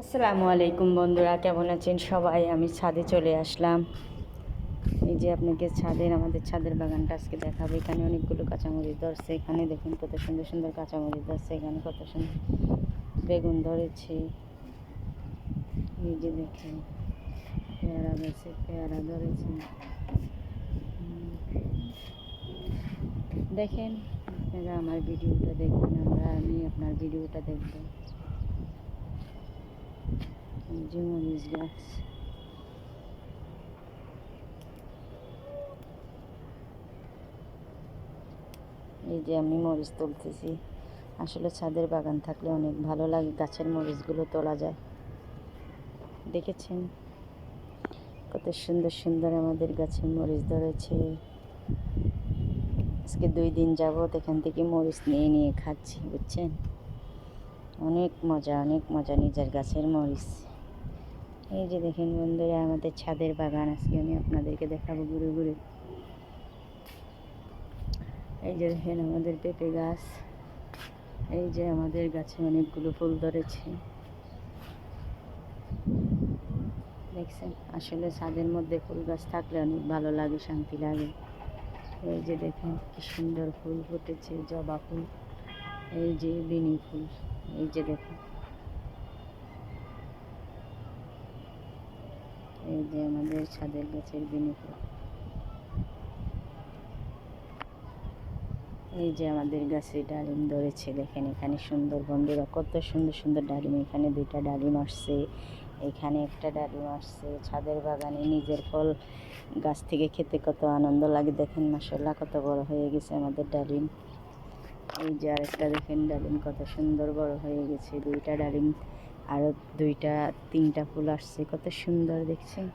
আসসালামু আলাইকুম বন্ধুরা, কেমন আছেন সবাই? আমি ছাদে চলে আসলাম। এই যে আপনাকে ছাদের, আমাদের ছাদের বাগানটা আজকে দেখাবো। এখানে অনেকগুলো কাঁচামরিচ ধরছে। এখানে দেখুন কত সুন্দর সুন্দর কাঁচামরিচ ধরছে। এখানে কত সুন্দর বেগুন ধরেছে। এই যে দেখুন, পেয়ারা ধরেছে পেয়ারা ধরেছে। দেখেন, আপনারা আমার ভিডিওটা দেখবেন, আমরা, আমি আপনার ভিডিওটা দেখব। যে মরিচ গাছ এই যে আমি মরিচ তুলতেছি। আসলে ছাদের বাগান থাকলে অনেক ভালো লাগে, গাছের মরিচগুলো তোলা যায়। দেখেছেন? কত সুন্দর সুন্দর আমাদের গাছের মরিচ ধরেছে। আজকে দুই দিন যাবত এখান থেকে মরিচ নিয়ে নিয়ে খাচ্ছি, বুঝছেন? অনেক মজা অনেক মজা নিজের গাছের মরিচ। এই যে দেখেন বন্ধুরা, আমাদের ছাদের বাগান। আজকে আমি আপনাদেরকে দেখাবো ঘুরে ঘুরে। এই যে দেখেন আমাদের পেঁপে গাছ। এই যে আমাদের গাছে অনেকগুলো ফুল ধরেছে। দেখছেন? আসলে ছাদের মধ্যে ফুল গাছ থাকলে অনেক ভালো লাগে, শান্তি লাগে। এই যে দেখেন কি সুন্দর ফুল ফুটেছে, জবা ফুল। এই যে বিনি ফুল। এই যে দেখেন। এই যে আমাদের ছাদের গাছের বিনি এই যে আমাদের গাছে ডালিম ধরেছে, দেখেন এখানে সুন্দর বন্ধুরা, কত সুন্দর সুন্দর ডালিম, এখানে দুইটা ডালিম আসছে, এখানে একটা ডালিম আসছে, ছাদের বাগানে নিজের ফল গাছ থেকে খেতে কত আনন্দ লাগে, দেখেন মাসাল্লাহ কত বড় হয়ে গেছে আমাদের ডালিম। এই যে আরেকটা দেখেন, ডালিম কত সুন্দর বড় হয়ে গেছে, দুইটা ডালিম আরও দুইটা, তিনটা ফুল আসছে। কত সুন্দর দেখছেন?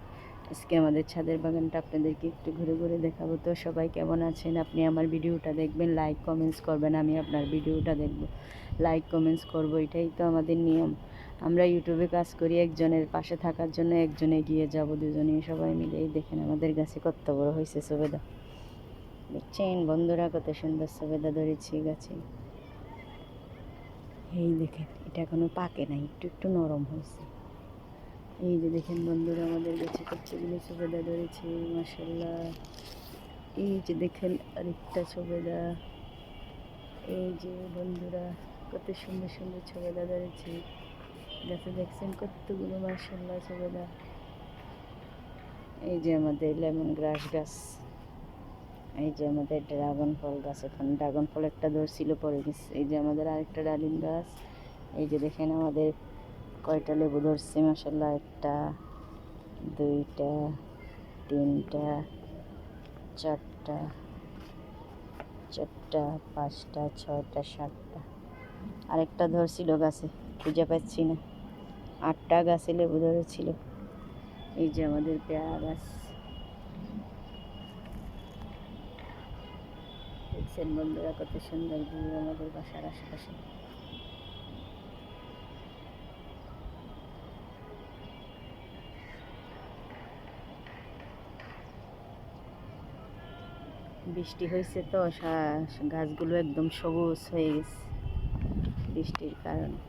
আজকে আমাদের ছাদের বাগানটা আপনাদেরকে একটু ঘুরে ঘুরে দেখাবো। তো সবাই কেমন আছেন? আপনি আমার ভিডিওটা দেখবেন লাইক কমেন্টস করবেন, আমি আপনার ভিডিওটা দেখব। লাইক কমেন্টস করব, এটাই তো আমাদের নিয়ম। আমরা ইউটিউবে কাজ করি, একজনের পাশে থাকার জন্য একজনে এগিয়ে যাব, দুজনে সবাই মিলে। এই দেখেন আমাদের গাছে কত বড় হয়েছে সবেদা। দেখছেন বন্ধুরা, কত সুন্দর সবেদা ধরেছি গাছে। এই দেখেন, এটা এখনও পাকে নাই, একটু একটু নরম হয়েছে। এই যে দেখেন বন্ধুরা, আমাদের গাছে কতগুলো সবেদা ধরেছে মাসাল্লাহ এই যে দেখেন আরেকটা সবেদা এই যে বন্ধুরা, কত সুন্দর সুন্দর সবেদা ধরেছে। গাছে দেখছেন কতগুলো মাসাল্লাহ সবেদা এই যে আমাদের লেমন গ্রাস গাছ। এই যে আমাদের ড্রাগন ফল গাছ এখন। ড্রাগন ফল একটা ধরছিল পড়ে গেছে। এই যে আমাদের আরেকটা ডালিম গাছ। এই যে দেখেন আমাদের কয়টা লেবু ধরছে মাসাল্লাহ একটা, দুইটা, তিনটা, চারটা চারটা, পাঁচটা, ছয়টা, সাতটা। আরেকটা ধরছিল গাছে, খুঁজে পাচ্ছি না। আটটা গাছে লেবু ধরেছিল। এই যে আমাদের পেয়ারা গাছ। দেখছেন বন্ধুরা কত সুন্দর ভিউ আমাদের বাসার আশেপাশে। বৃষ্টি হয়েছে তো গাছগুলো একদম সবুজ হয়ে গেছে বৃষ্টির কারণে।